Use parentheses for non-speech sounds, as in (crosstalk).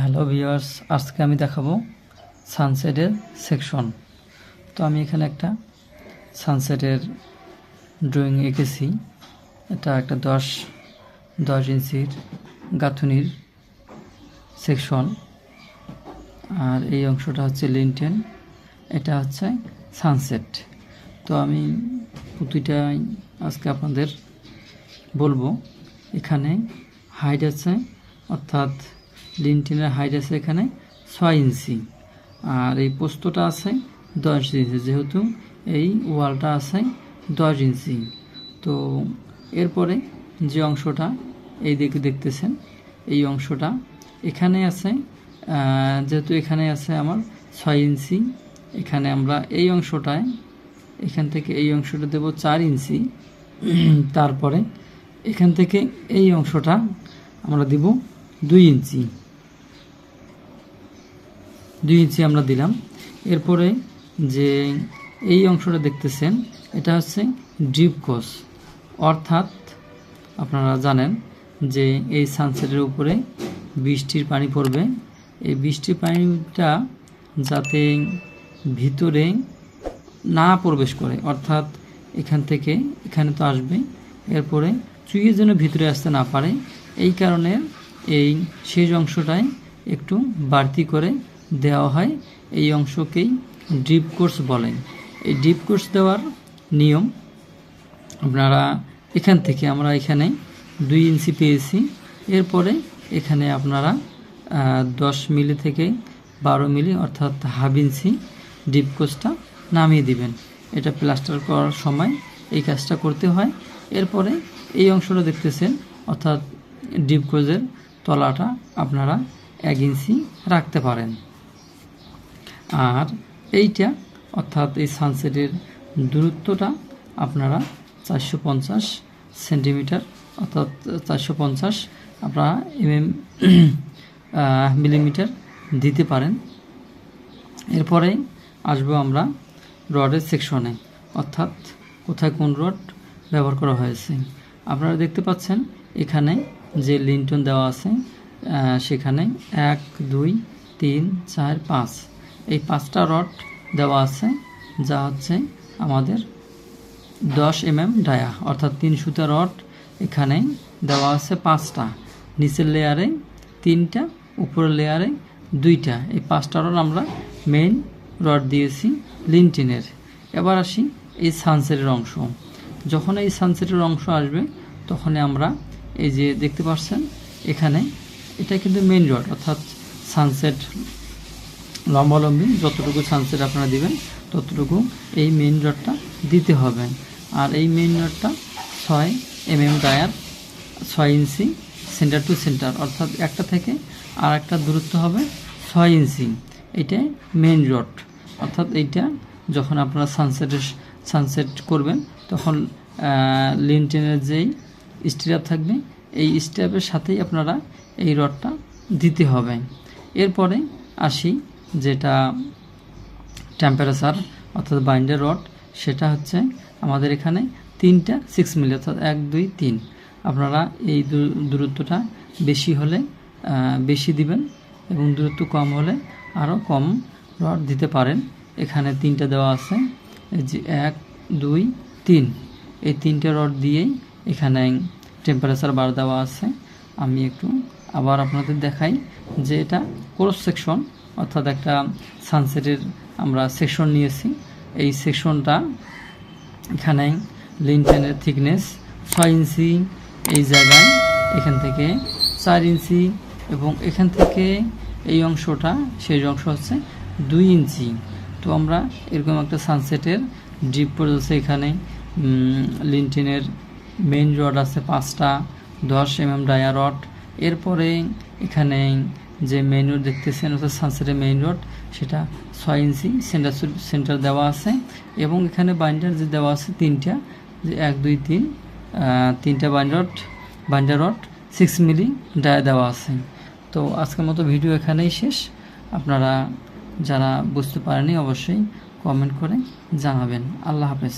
Hello viewers, আজকে আমি দেখাবো সানসেটের সেকশন। তো আমি এখানে একটা সানসেটের ড্রয়িং এঁকেছি। এটা একটা দশ দশ ইঞ্চির গাঁথুনির সেকশন। আর এই অংশটা হচ্ছে লিনটেন, এটা হচ্ছে সানসেট। তো আমি প্রতিটাই আজকে আপনাদের বলব। এখানে হাইট আছে, অর্থাৎ লিনটিনের হাইট আছে এখানে ছয় ইঞ্চি। আর এই পোস্তটা আছে দশ ইঞ্চি, যেহেতু এই ওয়ালটা আছে দশ ইঞ্চি। তো এরপরে যে অংশটা এই দিকে দেখতেছেন, এই অংশটা এখানে আছে যেহেতু এখানে আছে আমার ছয় ইঞ্চি, এখানে আমরা এই অংশটায়, এখান থেকে এই অংশটা দেব চার ইঞ্চি। তারপরে এখান থেকে এই অংশটা আমরা দিব দুই ইঞ্চি। দুই ইঞ্চি আমরা দিলাম। এরপরে যে এই অংশটা দেখতেছেন, এটা হচ্ছে ড্রিপ কোস অর্থাৎ আপনারা জানেন যে এই সানসেটের উপরে বৃষ্টির পানি পড়বে। এই বৃষ্টির পানিটা যাতে ভিতরে না প্রবেশ করে, অর্থাৎ এখান থেকে এখানে তো আসবে, এরপরে চুইয়ে যেন ভিতরে আসতে না পারে, এই কারণে এই শেষ অংশটায় একটু বাড়তি করে দেওয়া হয়, এই অংশকেই ড্রিপ কোর্স বলেন। এই ড্রিপ কোর্স দেওয়ার নিয়ম, আপনারা এখান থেকে আমরা এখানে দুই ইঞ্চি পেয়েছি। এরপরে এখানে আপনারা দশ মিলি থেকে বারো মিলি অর্থাৎ হাফ ইঞ্চি ডিপ কোচটা নামিয়ে দিবেন। এটা প্লাস্টার করার সময় এই কাজটা করতে হয়। এরপরে এই অংশটা দেখতেছেন, অর্থাৎ ডিপ কোচের তলাটা আপনারা এক ইঞ্চি রাখতে পারেন। আর এইটা, অর্থাৎ এই সানসেটের দূরত্বটা আপনারা চারশো পঞ্চাশ সেন্টিমিটার অর্থাৎ চারশো পঞ্চাশ আপনারা (clears throat) এমএম মিলিমিটার দিতে পারেন। এরপরে আসব আমরা রডের সেকশনে অর্থাৎ কোথায় কোন রড ব্যবহার করা হয়েছে। আপনারা দেখতে পাচ্ছেন এখানে যে লিন্টন দেওয়া আছে সেখানে এক, দুই, তিন, চার, পাঁচ। এই পাঁচটা রড দেওয়া আছে, যা হচ্ছে আমাদের দশ এম এম ডায়া, অর্থাৎ তিন সুতা রড এখানে দেওয়া আছে পাঁচটা। নিচের লেয়ারে তিনটা, উপরের লেয়ারে দুইটা। এই পাঁচটা রড আমরা মেইন রড দিয়েছি লিনটিনের এবার আসি এই সানসেটের অংশ। যখন এই সানসেটের অংশ আসবে তখন আমরা এই যে দেখতে পাচ্ছেন, এখানে এটা কিন্তু মেইন রড, অর্থাৎ সানসেট লম্বালম্বি, যতটুকু সানসেট আপনারা দিবেন, ততটুকু এই মেইন রডটা দিতে হবে। আর এই মেইন রডটা ছয় এম এম ডায়ার ছয় ইঞ্চি সেন্টার টু সেন্টার অর্থাৎ একটা থেকে আর একটা দূরত্ব হবে ছয় ইঞ্চি। এটাই মেইন রড অর্থাৎ এইটা যখন আপনারা সানসেটের সানসেট করবেন, তখন লিনটেনের যেই স্ট্যাপ থাকবে, এই স্ট্যাপের সাথেই আপনারা এই রডটা দিতে হবে। এরপরে আসি যেটা টেম্পারেচার অর্থাৎ বাইন্ডার রড সেটা হচ্ছে আমাদের এখানে তিনটা সিক্স মিলি অর্থাৎ এক, দুই, তিন। আপনারা এই দূর- দূরত্বটা বেশি হলে বেশি দিবেন এবং দূরত্ব কম হলে আরও কম রড দিতে পারেন। এখানে তিনটা দেওয়া আছে যে এক, দুই, তিন। এই তিনটে রড দিয়েই এখানে টেম্পারেচার বার দেওয়া আছে। আমি একটু আবার আপনাদের দেখাই যে এটা ক্রস সেকশন অর্থাৎ একটা সানসেটের আমরা সেকশন নিয়েছি। এই সেকশনটা এখানে লিনটেনের থিকনেস ছয় ইঞ্চি এই জায়গায়, এখান থেকে চার ইঞ্চি এবং এখান থেকে এই অংশটা সেই অংশ হচ্ছে দুই ইঞ্চি। তো আমরা এরকম একটা সানসেটের ডিপ পড়েছে এখানে। লিনটিনের মেইন রড আছে পাঁচটা, দশ এম এম ডায়া রড এরপরে এখানে যে মেইন রোড দেখতেছেন, অর্থাৎ সানসেটের মেইন রোড সেটা ছয় ইঞ্চি সেন্টার সেন্টার দেওয়া আছে এবং এখানে বাইন্ডার যে দেওয়া আছে তিনটা, যে এক, দুই, তিন তিনটা binder binder rod six milli dia দেওয়া আছে। তো আজকের মতো ভিডিও এখানেই শেষ। আপনারা যারা বুঝতে পারেনি অবশ্যই কমেন্ট করে জানাবেন। আল্লাহ হাফেজ।